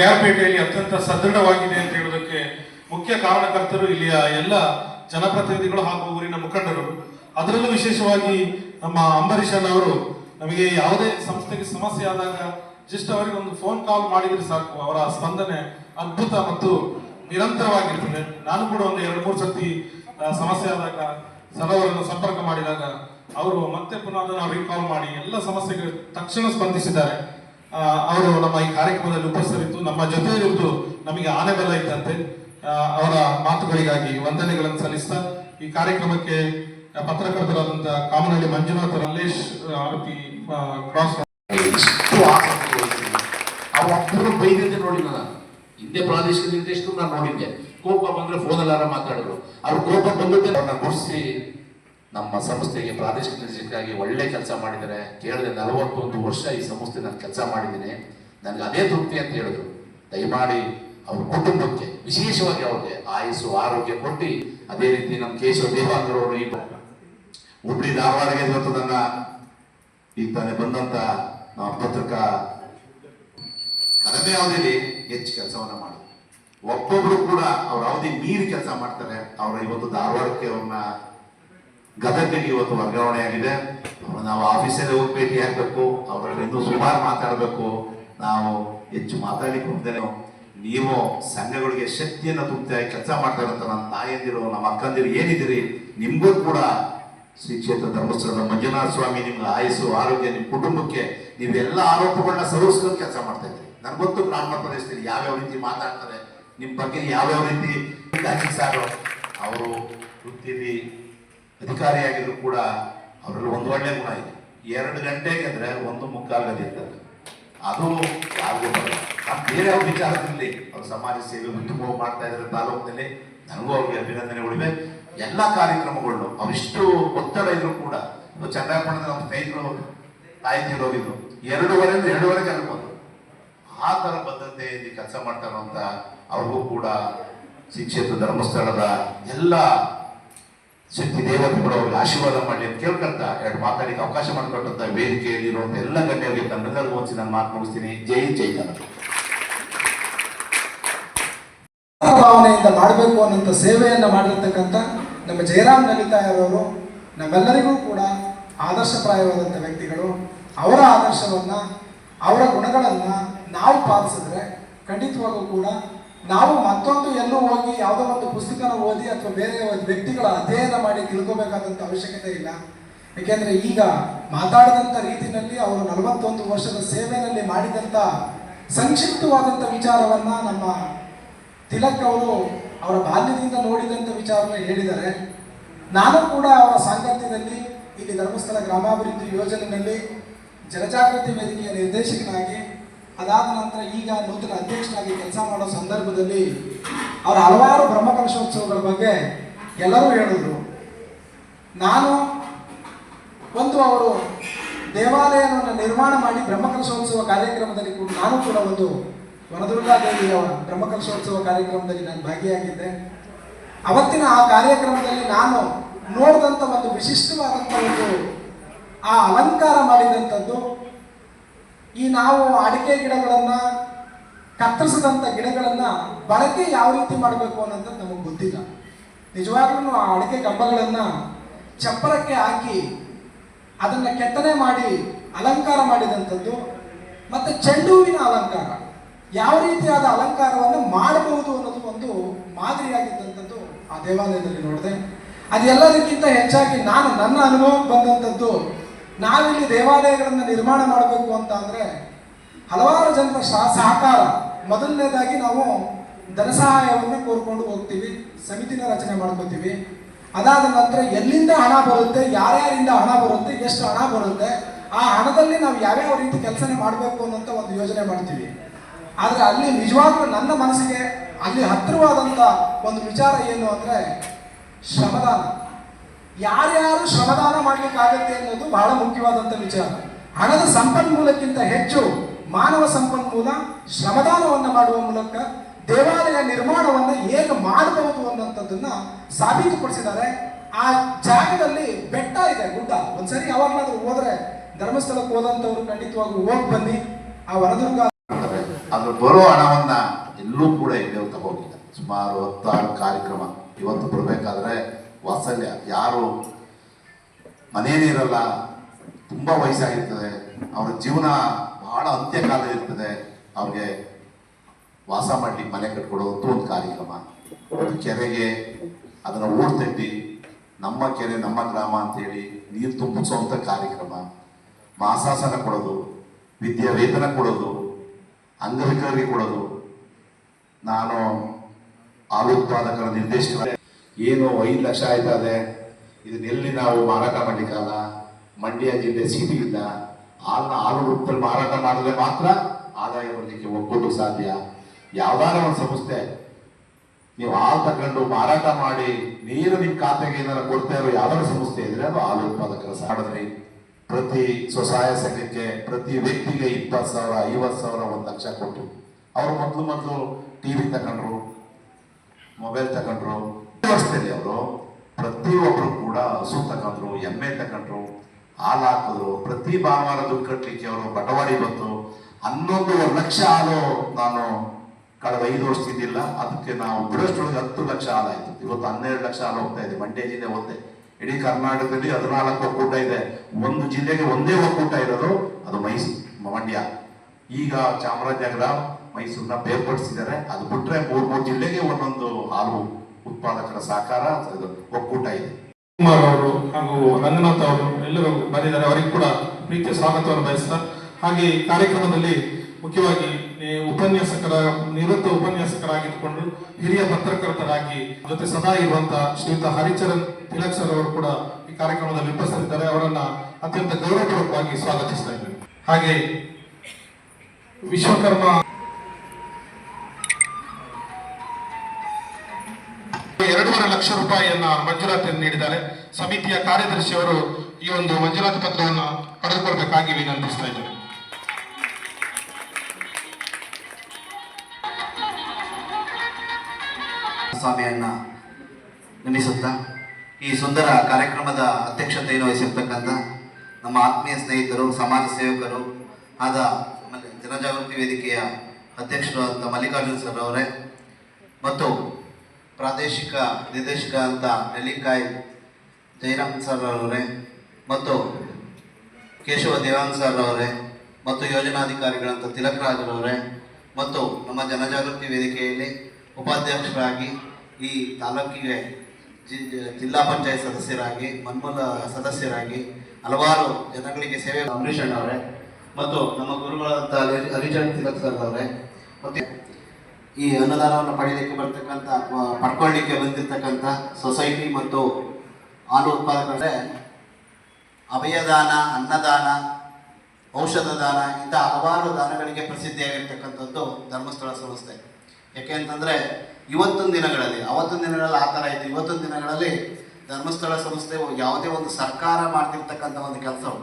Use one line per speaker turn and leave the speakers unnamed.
ಕೆಆರ್ಪೇಟೆಯಲ್ಲಿ ಅತ್ಯಂತ ಸದೃಢವಾಗಿದೆ ಅಂತ ಹೇಳೋದಕ್ಕೆ ಮುಖ್ಯ ಕಾರಣಕರ್ತರು ಇಲ್ಲಿಯ ಎಲ್ಲ ಜನಪ್ರತಿನಿಧಿಗಳು ಹಾಗೂ ಊರಿನ ಮುಖಂಡರು. ಅದರಲ್ಲೂ ವಿಶೇಷವಾಗಿ ನಮ್ಮ ಅವರು ನಮಗೆ ಯಾವುದೇ ಸಂಸ್ಥೆಗೆ ಸಮಸ್ಯೆ ಆದಾಗ ಜಸ್ಟ್ ಅವರಿಗೆ ಒಂದು ಫೋನ್ ಕಾಲ್ ಮಾಡಿದ್ರೆ ಸಾಕು. ಅವರ ಸ್ಪಂದನೆ ಅದ್ಭುತ ಮತ್ತು ನಿರಂತರವಾಗಿರ್ತದೆ. ನಾನು ಕೂಡ ಒಂದು ಎರಡು ಮೂರು ಸರ್ತಿ ಸಮಸ್ಯೆ ಆದಾಗ, ಸರ್ ಅವರನ್ನು ಸಂಪರ್ಕ ಮಾಡಿದಾಗ ಅವರು ಮತ್ತೆ ಪುನಃ ಅದನ್ನು ಕಾಲ್ ಮಾಡಿ ಎಲ್ಲ ಸಮಸ್ಯೆಗೆ ತಕ್ಷಣ ಸ್ಪಂದಿಸಿದ್ದಾರೆ. ಅವರು ನಮ್ಮ ಈ ಕಾರ್ಯಕ್ರಮದಲ್ಲಿ ಉಪಸ್ಥಿತರಿದ್ದು, ನಮ್ಮ ಜೊತೆ ಇರುವುದು ನಮಗೆ ಬೆಲ್ಲ ಇದ್ದಂತೆ ಅವರ ಮಾತುಗಳಿಗಾಗಿ ವಂದನೆಗಳನ್ನು ಸಲ್ಲಿಸ್ತಾ, ಈ ಕಾರ್ಯಕ್ರಮಕ್ಕೆ ಪತ್ರಕರ್ತರಾದಂತಹ ಕಾಮನಹಳ್ಳಿ ಮಂಜುನಾಥ್, ಮಲ್ಲೇಶ್ ಆರತಿ ಕ್ರಾಸ್
ಅವರು ಬೈದಿದ್ದೆ ನೋಡಿಲ್ಲ ನಾನು. ಹಿಂದೆ ಪ್ರಾದೇಶಿಕ ನಿರ್ದೇಶಕರು ನಾನು ನೋಡಿದ್ದೆ. ಕೋಪ ಬಂದ್ರೆ ಫೋನಲ್ಲಾರ ಮಾತಾಡಿದ್ರು. ಅವ್ರ ಕೋಪ ಬಂದದ್ದೇ ಅವ್ರನ್ನ ನಮ್ಮ ಸಂಸ್ಥೆಗೆ ಪ್ರಾದೇಶಿಕ ನಿರ್ದೇಶಕರಾಗಿ ಒಳ್ಳೆ ಕೆಲಸ ಮಾಡಿದ್ದಾರೆ. ಕೇಳಿದ್ರೆ ನಲವತ್ತೊಂದು ವರ್ಷ ಈ ಸಂಸ್ಥೆ ನಾನು ಕೆಲಸ ಮಾಡಿದ್ದೀನಿ. ನನಗೆ ಅದೇ ತೃಪ್ತಿ ಅಂತ ಹೇಳಿದ್ರು. ದಯಮಾಡಿ ಅವ್ರ ಕುಟುಂಬಕ್ಕೆ, ವಿಶೇಷವಾಗಿ ಅವ್ರಿಗೆ ಆಯಸ್ಸು, ಆರೋಗ್ಯ ಕೊಟ್ಟು ಅದೇ ರೀತಿ ನಮ್ಮ ಕೇಶವ ದೇವಾಂಗರವರು ಈ ಹುಬ್ಳಿ ಧಾರವಾಡಗೆ ಇವತ್ತು ನನ್ನ ಈಗ ತಾನೇ ಬಂದಂತ ನಮ್ಮ ಪತ್ರಿಕಾ ಕಡಿಮೆ ಅವಧಿಯಲ್ಲಿ ಹೆಚ್ಚು ಕೆಲಸವನ್ನ ಮಾಡಿ ಒಬ್ಬೊಬ್ರು ಕೂಡ ಅವ್ರ ಅವಧಿ ಮೀರಿ ಕೆಲಸ ಮಾಡ್ತಾರೆ. ಅವ್ರ ಇವತ್ತು ಧಾರವಾಡಕ್ಕೆ ಅವ್ರನ್ನ ಗದಗಿಗೆ ಇವತ್ತು ವರ್ಗಾವಣೆ ಆಗಿದೆ. ನಾವು ಆಫೀಸಲ್ಲಿ ಹೋಗಿ ಭೇಟಿ ಆಗ್ಬೇಕು. ಅವರಲ್ಲಿ ಇನ್ನೂ ಸುಮಾರು ಮಾತಾಡಬೇಕು. ನಾವು ಹೆಚ್ಚು ಮಾತಾಡ್ಲಿಕ್ಕೆ ಹೋಗ್ತೇನೆ. ನೀವು ಸಂಘಗಳಿಗೆ ಶಕ್ತಿಯನ್ನು ತುಂಬುತ್ತಾ ಕೆಲಸ ಮಾಡ್ತಾ ಇರೋಂಥ ನನ್ನ ತಾಯಂದಿರು, ನಮ್ಮ ಅಕ್ಕಂದಿರು ಏನಿದ್ದೀರಿ, ನಿಮ್ಗೂ ಕೂಡ ಶ್ರೀ ಕ್ಷೇತ್ರ ಧರ್ಮಸ್ಥಳದ ಮಂಜುನಾಥ ಸ್ವಾಮಿ ನಿಮ್ಗೆ ಆಯಸ್ಸು, ಆರೋಗ್ಯ ನಿಮ್ಮ ಕುಟುಂಬಕ್ಕೆ ನೀವೆಲ್ಲ ಆರೋಪಗಳನ್ನ ಸರಿಸ್ಕೊಂಡು ಕೆಲಸ ಮಾಡ್ತಾ ಇದ್ದೀರಿ. ನನ್ಗೆ ಗೊತ್ತು ಗ್ರಾಮೀಣ ಪ್ರದೇಶದಲ್ಲಿ ಯಾವ್ಯಾವ ರೀತಿ ಮಾತಾಡ್ತಾರೆ ನಿಮ್ಮ ಬಗ್ಗೆ ಯಾವ್ಯಾವ ರೀತಿ ಅವರು ವೃತ್ತಿಯಲ್ಲಿ ಅಧಿಕಾರಿಯಾಗಿದ್ರು ಕೂಡ ಅವರಲ್ಲಿ ಒಂದು ಒಳ್ಳೆ ಗುಣ ಇದೆ. ಎರಡು ಗಂಟೆಗೆ ಅಂದ್ರೆ ಒಂದು ಮುಕ್ಕಾಲು ಗಂಟೆ ಇರ್ತದೆ ಅದು ಯಾರಿಗೂ ಬರಲ್ಲ. ಬೇರೆ ಅವ್ರ ವಿಚಾರದಲ್ಲಿ ಅವ್ರ ಸಮಾಜ ಸೇವೆ ಉತ್ತಮವಾಗಿ ಮಾಡ್ತಾ ಇದ್ದಾರೆ ತಾಲೂಕಿನಲ್ಲಿ ನನಗೂ ಅವ್ರಿಗೆ ಅಭಿನಂದನೆ ಉಳಿವೆ. ಎಲ್ಲ ಕಾರ್ಯಕ್ರಮಗಳು ಅವರಿಷ್ಟು ಒತ್ತಡ ಇದ್ರು ಕೂಡ ಚಂದ್ರಪಣದ ನಮ್ಮ ಸ್ನೇಹಿತರು, ತಾಯಿ ಹೋಗಿದ್ರು ಎರಡೂವರೆ ಅಂದ್ರೆ ಎರಡೂವರೆ ಜನ ಬಂದರು ಆ ಥರ ಬದ್ಧತೆಯಲ್ಲಿ ಕೆಲಸ ಮಾಡ್ತಾರೋ ಅಂತ ಅವ್ರಿಗೂ ಕೂಡ ಶ್ರೀ ಧರ್ಮಸ್ಥಳದ ಎಲ್ಲ ಶಕ್ತಿ ದೇವತೆಗಳು ಅವ್ರಿಗೆ ಆಶೀರ್ವಾದ ಮಾಡಿ ಅಂತ ಕೇಳ್ಕೊಂತ ಎರಡು ಮಾತಾಡಿಕ್ಕೆ ಅವಕಾಶ ಮಾಡಿಕೊಟ್ಟಂತ ವೇದಿಕೆಯಲ್ಲಿ ಇರುವಂತ ಎಲ್ಲ ಗಣ್ಯರಿಗೆ ತಮ್ಮೆಲ್ಲರಿಗೂ ಒಂದ್ಸಿ ನಾನು ಮಾತು ಮುಗಿಸ್ತೀನಿ. ಜೈ ಜೈ ಕನ್ನಡ
ಭಾವನೆಯಿಂದ ಮಾಡಬೇಕು ಅನ್ನೋಂಥ ಸೇವೆಯನ್ನು ಮಾಡಿರ್ತಕ್ಕಂಥ ನಮ್ಮ ಜಯರಾಮ್ ಲಲಿತಾಯವರು ನಮ್ಮೆಲ್ಲರಿಗೂ ಕೂಡ ಆದರ್ಶಪ್ರಾಯವಾದಂಥ ವ್ಯಕ್ತಿಗಳು, ಅವರ ಆದರ್ಶವನ್ನು, ಅವರ ಗುಣಗಳನ್ನು ನಾವು ಪಾಲಿಸಿದ್ರೆ ಖಂಡಿತವಾಗೂ ಕೂಡ ನಾವು ಮತ್ತೊಂದು ಎಲ್ಲೂ ಹೋಗಿ ಯಾವುದೋ ಒಂದು ಪುಸ್ತಕನ ಓದಿ ಅಥವಾ ಬೇರೆ ಒಂದು ವ್ಯಕ್ತಿಗಳ ಅಧ್ಯಯನ ಮಾಡಿ ತಿಳ್ಕೋಬೇಕಾದಂಥ ಅವಶ್ಯಕತೆ ಇಲ್ಲ. ಏಕೆಂದರೆ ಈಗ ಮಾತಾಡಿದಂಥ ರೀತಿಯಲ್ಲಿ ಅವರು ನಲವತ್ತೊಂದು ವರ್ಷದ ಸೇವೆಯಲ್ಲಿ ಮಾಡಿದಂಥ ಸಂಕ್ಷಿಪ್ತವಾದಂಥ ವಿಚಾರವನ್ನ ನಮ್ಮ ತಿಲಕ್ ಅವರು ಅವರ ಬಾಲ್ಯದಿಂದ ನೋಡಿದಂಥ ವಿಚಾರವನ್ನು ಹೇಳಿದ್ದಾರೆ. ನಾನು ಕೂಡ ಅವರ ಸಾಂಗತ್ಯದಲ್ಲಿ ಇಲ್ಲಿ ಧರ್ಮಸ್ಥಳ ಗ್ರಾಮಾಭಿವೃದ್ಧಿ ಯೋಜನೆಯಲ್ಲಿ ಜನಜಾಗೃತಿ ವೇದಿಕೆಯ ನಿರ್ದೇಶಕನಾಗಿ ಅದಾದ ನಂತರ ಈಗ ನೂತನ ಅಧ್ಯಕ್ಷರಾಗಿ ಕೆಲಸ ಮಾಡೋ ಸಂದರ್ಭದಲ್ಲಿ ಅವರ ಹಲವಾರು ಬ್ರಹ್ಮಕಲಶೋತ್ಸವಗಳ ಬಗ್ಗೆ ಎಲ್ಲರೂ ಹೇಳಿದ್ರು. ನಾನು ಒಂದು ಅವರು ದೇವಾಲಯವನ್ನು ನಿರ್ಮಾಣ ಮಾಡಿ ಬ್ರಹ್ಮಕಲಶೋತ್ಸವ ಕಾರ್ಯಕ್ರಮದಲ್ಲಿ ಕೂಡ ನಾನು ಕೂಡ ಒಂದು ವನದುರ್ಗಾದೇವಿಯ ಬ್ರಹ್ಮಕಲಶೋತ್ಸವ ಕಾರ್ಯಕ್ರಮದಲ್ಲಿ ನಾನು ಭಾಗಿಯಾಗಿದ್ದೆ. ಅವತ್ತಿನ ಆ ಕಾರ್ಯಕ್ರಮದಲ್ಲಿ ನಾನು ನೋಡಿದಂಥ ಒಂದು ವಿಶಿಷ್ಟವಾದಂಥ ಒಂದು ಆ ಅಲಂಕಾರ ಮಾಡಿದಂಥದ್ದು ಈ ನಾವು ಅಡಿಕೆ ಗಿಡಗಳನ್ನು ಕತ್ತರಿಸಿದಂಥ ಗಿಡಗಳನ್ನು ಬಳಕೆ ಯಾವ ರೀತಿ ಮಾಡಬೇಕು ಅನ್ನೋದು ನಮಗೆ ಗೊತ್ತಿಲ್ಲ. ನಿಜವಾಗ್ಲೂ ಆ ಅಡಿಕೆ ಕಂಬಗಳನ್ನು ಚಪ್ಪರಕ್ಕೆ ಹಾಕಿ ಅದನ್ನು ಕೆತ್ತನೆ ಮಾಡಿ ಅಲಂಕಾರ ಮಾಡಿದಂಥದ್ದು ಮತ್ತು ಚೆಂಡು ಹೂವಿನ ಅಲಂಕಾರ. ಯಾವ ರೀತಿಯಾದ ಅಲಂಕಾರವನ್ನು ಮಾಡಬಹುದು ಅನ್ನೋದು ಒಂದು ಮಾದರಿಯಾಗಿದ್ದಂಥದ್ದು ಆ ದೇವಾಲಯದಲ್ಲಿ ನೋಡಿದೆ. ಅದೆಲ್ಲದಕ್ಕಿಂತ ಹೆಚ್ಚಾಗಿ ನಾನು ನನ್ನ ಅನುಭವಕ್ಕೆ ಬಂದಂಥದ್ದು ನಾವಿಲ್ಲಿ ದೇವಾಲಯಗಳನ್ನು ನಿರ್ಮಾಣ ಮಾಡಬೇಕು ಅಂತ ಅಂದರೆ ಹಲವಾರು ಜನರ ಸಹ- ಸಹಕಾರ. ಮೊದಲನೇದಾಗಿ ನಾವು ಧನ ಸಹಾಯವನ್ನು ಕೋರ್ಕೊಂಡು ಹೋಗ್ತೀವಿ, ಸಮಿತಿನ ರಚನೆ ಮಾಡ್ಕೋತೀವಿ. ಅದಾದ ನಂತರ ಎಲ್ಲಿಂದ ಹಣ ಬರುತ್ತೆ, ಯಾರ್ಯಾರಿಂದ ಹಣ ಬರುತ್ತೆ, ಎಷ್ಟು ಹಣ ಬರುತ್ತೆ, ಆ ಹಣದಲ್ಲಿ ನಾವು ಯಾವ್ಯಾವ ರೀತಿ ಕೆಲಸನೇ ಮಾಡಬೇಕು ಅನ್ನೋಂಥ ಒಂದು ಯೋಜನೆ ಮಾಡ್ತೀವಿ. ಆದರೆ ಅಲ್ಲಿ ನಿಜವಾಗ್ಲೂ ನನ್ನ ಮನಸ್ಸಿಗೆ ಅಲ್ಲಿ ಹತ್ತಿರವಾದಂಥ ಒಂದು ವಿಚಾರ ಏನು ಅಂದರೆ ಶ್ರಮದಾನ. ಯಾರ್ಯಾರು ಶ್ರಮದಾನ ಮಾಡ್ಲಿಕ್ಕಾಗತ್ತೆ ಅನ್ನೋದು ಬಹಳ ಮುಖ್ಯವಾದಂಥ ವಿಚಾರ. ಹಣದ ಸಂಪನ್ಮೂಲಕ್ಕಿಂತ ಹೆಚ್ಚು ಮಾನವ ಸಂಪನ್ಮೂಲ ಶ್ರಮದಾನವನ್ನು ಮಾಡುವ ಮೂಲಕ ದೇವಾಲಯ ನಿರ್ಮಾಣವನ್ನು ಹೇಗೆ ಮಾಡಬಹುದು ಅನ್ನೋಂಥದ್ದನ್ನ ಸಾಬೀತುಪಡಿಸಿದ್ದಾರೆ. ಆ ಜಾಗದಲ್ಲಿ ಬೆಟ್ಟ ಇದೆ, ಗುಡ್ಡ. ಒಂದ್ಸರಿ ಯಾವಾಗಲಾದ್ರೂ ಹೋದ್ರೆ ಧರ್ಮಸ್ಥಳಕ್ಕೆ ಹೋದಂಥವ್ರು ಖಂಡಿತವಾಗಿ ಹೋಗಿ ಬನ್ನಿ. ಆ
ವರದುರ್ಗ ಅದ್ರ ಬರೋ ಹಣವನ್ನ ಎಲ್ಲೂ ಕೂಡ ಇಲ್ಲಿ ಹೋಗಿಲ್ಲ ಸುಮಾರು ಹತ್ತಾರು ಕಾರ್ಯಕ್ರಮ. ಇವತ್ತು ಬರಬೇಕಾದ್ರೆ ವಾತ್ಸಲ್ಯ. ಯಾರು ಮನೇಲಿರಲ್ಲ ತುಂಬಾ ವಯಸ್ಸಾಗಿರ್ತದೆ. ಅವರ ಜೀವನ ಬಹಳ ಅಂತ್ಯಕಾಲ ಇರ್ತದೆ. ಅವ್ರಿಗೆ ವಾಸ ಮಾಡಿ ಮನೆ ಕಟ್ಕೊಡೋದು ಒಂದು ಕಾರ್ಯಕ್ರಮ. ಒಂದು ಕೆರೆಗೆ ಅದನ್ನು ಊರು ತಟ್ಟಿ, ನಮ್ಮ ಕೆರೆ, ನಮ್ಮ ಗ್ರಾಮ ಅಂತೇಳಿ ನೀರು ತುಂಬಿಸುವಂಥ ಕಾರ್ಯಕ್ರಮ. ಮಾಸಾಸನ ಕೊಡೋದು ವಿದ್ಯಾ ವೇತನ ಕೊಡೋದು, ಅಂಗವಿಕಲರಿಗೆ ಕೊಡೋದು. ನಾನು ಹಾಲು ಉತ್ಪಾದಕರ ನಿರ್ದೇಶಕ ಏನು ಐದು ಲಕ್ಷ ಆಯ್ತದೆ. ಇದನ್ನೆಲ್ಲಿ ನಾವು ಮಾರಾಟ ಮಾಡಲಿಕ್ಕಲ್ಲ ಮಂಡ್ಯ ಜಿಲ್ಲೆ ಸಿಟಿ ಇಲ್ಲ ಹಾಲನ್ನ ಹಾಲು ರೂಪದಲ್ಲಿ ಮಾರಾಟ ಮಾಡಿದ್ರೆ ಮಾತ್ರ ಆದಾಯ ಬರಲಿಕ್ಕೆ ಒಗ್ಗೂಟು ಸಾಧ್ಯ. ಯಾವ್ದಾರ ಒಂದು ಸಂಸ್ಥೆ, ನೀವು ಹಾಲು ತಗೊಂಡು ಮಾರಾಟ ಮಾಡಿ ನೀರು ನಿಮ್ಮ ಖಾತೆಗೆ ಏನಾರ ಕೊಡ್ತಾ ಇರೋ ಯಾವ್ದಾರ ಸಂಸ್ಥೆ ಇದ್ರೆ ಅದು ಹಾಲು ಉತ್ಪಾದಕರ ಪ್ರತಿ ಸ್ವಸಹಾಯ ಸಂಘಕ್ಕೆ ಪ್ರತಿ ವ್ಯಕ್ತಿಗೆ ಇಪ್ಪತ್ತು ಸಾವಿರ, ಐವತ್ತು ಸಾವಿರ, ಒಂದು ಲಕ್ಷ ಕೊಟ್ಟು. ಅವರು ಮೊದಲು ಮೊದಲು ಟಿವಿ ತಗೊಂಡ್ರು ಮೊಬೈಲ್ ತಗೊಂಡ್ರು ವರ್ಷದಲ್ಲಿ ಅವರು. ಪ್ರತಿಯೊಬ್ಬರು ಕೂಡ ಹಸು ತಗೊಂಡ್ರು ಎಮ್ಮೆ ತಗೊಂಡ್ರು, ಹಾಲು ಹಾಕಿದ್ರು. ಪ್ರತಿ ಭಾನುವಾರ ದುಡ್ಡು ಕಟ್ಟಲಿಕ್ಕೆ ಅವರು ಬಟವಾಡಿ ಬಂತು. ಹನ್ನೊಂದು ಲಕ್ಷ ಹಾಲು ನಾನು ಕಳೆದ ಐದು ವರ್ಷದಿಂದಿಲ್ಲ ಅದಕ್ಕೆ ನಾವು ಬಿಡೋಷ್ಟೊಳಗೆ ಹತ್ತು ಲಕ್ಷ ಹಾಲಾಯ್ತು ಇವತ್ತು ಹನ್ನೆರಡು ಲಕ್ಷ ಹಾಲು ಹೋಗ್ತಾ ಇದೆ. ಮಂಡ್ಯ ಜಿಲ್ಲೆ ಒಂದೇ. ಇಡೀ ಕರ್ನಾಟಕದಲ್ಲಿ ಹದಿನಾಲ್ಕು ಒಕ್ಕೂಟ ಇದೆ. ಒಂದು ಜಿಲ್ಲೆಗೆ ಒಂದೇ ಒಕ್ಕೂಟ ಇರೋದು ಅದು ಮೈಸೂರು, ಮಂಡ್ಯ. ಈಗ ಚಾಮರಾಜನಗರ, ಮೈಸೂರನ್ನ ಬೇರ್ಪಡಿಸಿದ್ದಾರೆ. ಅದು ಬಿಟ್ರೆ ಮೂರ್ ಮೂರು ಜಿಲ್ಲೆಗೆ ಒಂದೊಂದು ಹಾಲು ಉತ್ಪಾದಕರ ಸಹಕಾರ ಇದು ಒಕ್ಕೂಟ ಇದೆ.
ಕುಮಾರ್ ಅವರು ಹಾಗೂ ರಂಗನಾಥ್ ಅವರು ಎಲ್ಲರೂ ಬಂದಿದ್ದಾರೆ. ಅವರಿಗೆ ಕೂಡ ಪ್ರೀತಿಯ ಸ್ವಾಗತವನ್ನು ಬಯಸ್ತಾ, ಹಾಗೆ ಈ ಕಾರ್ಯಕ್ರಮದಲ್ಲಿ ಮುಖ್ಯವಾಗಿ ಉಪನ್ಯಾಸಕರ, ನಿವೃತ್ತ ಉಪನ್ಯಾಸಕರಾಗಿದ್ದುಕೊಂಡು ಹಿರಿಯ ಪತ್ರಕರ್ತರಾಗಿ ಜೊತೆ ಸದಾ ಇರುವಂತಹ ಶ್ರೀಯುತ ಹರಿಚರಣ್ ತಿಲಕ್ ಸರ್ ಅವರು ಕೂಡ ಈ ಕಾರ್ಯಕ್ರಮದಲ್ಲಿ ಉಪಸ್ಥಿತರಿದ್ದಾರೆ ಅವರನ್ನ ಅತ್ಯಂತ ಗೌರವಪೂರ್ವಕವಾಗಿ ಸ್ವಾಗತಿಸ್ತಾ ಇದ್ದೇನೆ. ಹಾಗೆ ವಿಶ್ವಕರ್ಮ ಎರಡೂವರೆ ಲಕ್ಷ ರೂಪಾಯಿಯನ್ನ ಮಂಜೂರಾತಿಯನ್ನು ನೀಡಿದ್ದಾರೆ. ಸಮಿತಿಯ ಕಾರ್ಯದರ್ಶಿಯವರು ಈ ಒಂದು ಮಂಜೂರಾತಿ ಪತ್ರವನ್ನು ಪಡೆದುಕೊಳ್ಬೇಕಾಗಿ ವಿನಂತಿಸ್ತಾ ಇದ್ದಾರೆ
ಸ್ವಾಮಿಯನ್ನ ನೆನೆಸುತ್ತಾ, ಈ ಸುಂದರ ಕಾರ್ಯಕ್ರಮದ ಅಧ್ಯಕ್ಷತೆಯನ್ನು ವಹಿಸಿರ್ತಕ್ಕಂಥ ನಮ್ಮ ಆತ್ಮೀಯ ಸ್ನೇಹಿತರು, ಸಮಾಜ ಸೇವಕರು ಆದ ಜನಜಾಗೃತಿ ವೇದಿಕೆಯ ಅಧ್ಯಕ್ಷರು ಅಂತ ಮಲ್ಲಿಕಾರ್ಜುನ್ ಸರ್ ಅವರೇ ಮತ್ತು ಪ್ರಾದೇಶಿಕ ನಿರ್ದೇಶಕ ಅಂತ ನೆಲ್ಲಿಕಾಯಿ ಜಯರಾಮ್ ಸರ್ ಅವರೇ ಮತ್ತು ಕೇಶವ ದೇವಾನ್ ಸರ್ ಅವರೇ ಮತ್ತು ಯೋಜನಾಧಿಕಾರಿಗಳಂತ ತಿಲಕ್ ರಾಜ್ರವರೇ ಮತ್ತು ನಮ್ಮ ಜನಜಾಗೃತಿ ವೇದಿಕೆಯಲ್ಲಿ ಉಪಾಧ್ಯಕ್ಷರಾಗಿ ಈ ತಾಲೂಕಿಗೆ ಜಿ- ಜಿ- ಜಿಲ್ಲಾ ಪಂಚಾಯತ್ ಸದಸ್ಯರಾಗಿ, ಮನ್ಮೂಲ ಸದಸ್ಯರಾಗಿ ಹಲವಾರು ಜನಗಳಿಗೆ ಸೇವೆ ಅಂಬರೀಷ್ ಅವರೇ ಮತ್ತು ನಮ್ಮ ಗುರುಗಳಾದಂಥ ಹರಿಚಂದ್ ತಿಲಕ್ ಸರ್ ಅವರೇ ಮತ್ತು ಈ ಅನ್ನದಾನವನ್ನು ಪಡೆಯಲಿಕ್ಕೆ ಬರ್ತಕ್ಕಂಥ ಪಡ್ಕೊಳ್ಳಿಕ್ಕೆ ಬಂದಿರತಕ್ಕಂಥ ಸೊಸೈಟಿ ಮತ್ತು ಹಾಲು ಉತ್ಪಾದಕರೇ ಅಭಯದಾನ ಅನ್ನದಾನ, ಔಷಧ ದಾನ, ಇಂಥ ಹಲವಾರು ದಾನಗಳಿಗೆ ಪ್ರಸಿದ್ಧಿಯಾಗಿರ್ತಕ್ಕಂಥದ್ದು ಧರ್ಮಸ್ಥಳ ಸಂಸ್ಥೆ. ಯಾಕೆ ಅಂತಂದರೆ ಇವತ್ತೊಂದು ದಿನಗಳಲ್ಲಿ ಅವತ್ತೊಂದು ದಿನಗಳಲ್ಲಿ ಆ ಥರ ಇತ್ತು. ಇವತ್ತೊಂದು ದಿನಗಳಲ್ಲಿ ಧರ್ಮಸ್ಥಳ ಸಂಸ್ಥೆ ಯಾವುದೇ ಒಂದು ಸರ್ಕಾರ ಮಾಡ್ತಿರ್ತಕ್ಕಂಥ ಒಂದು ಕೆಲಸವು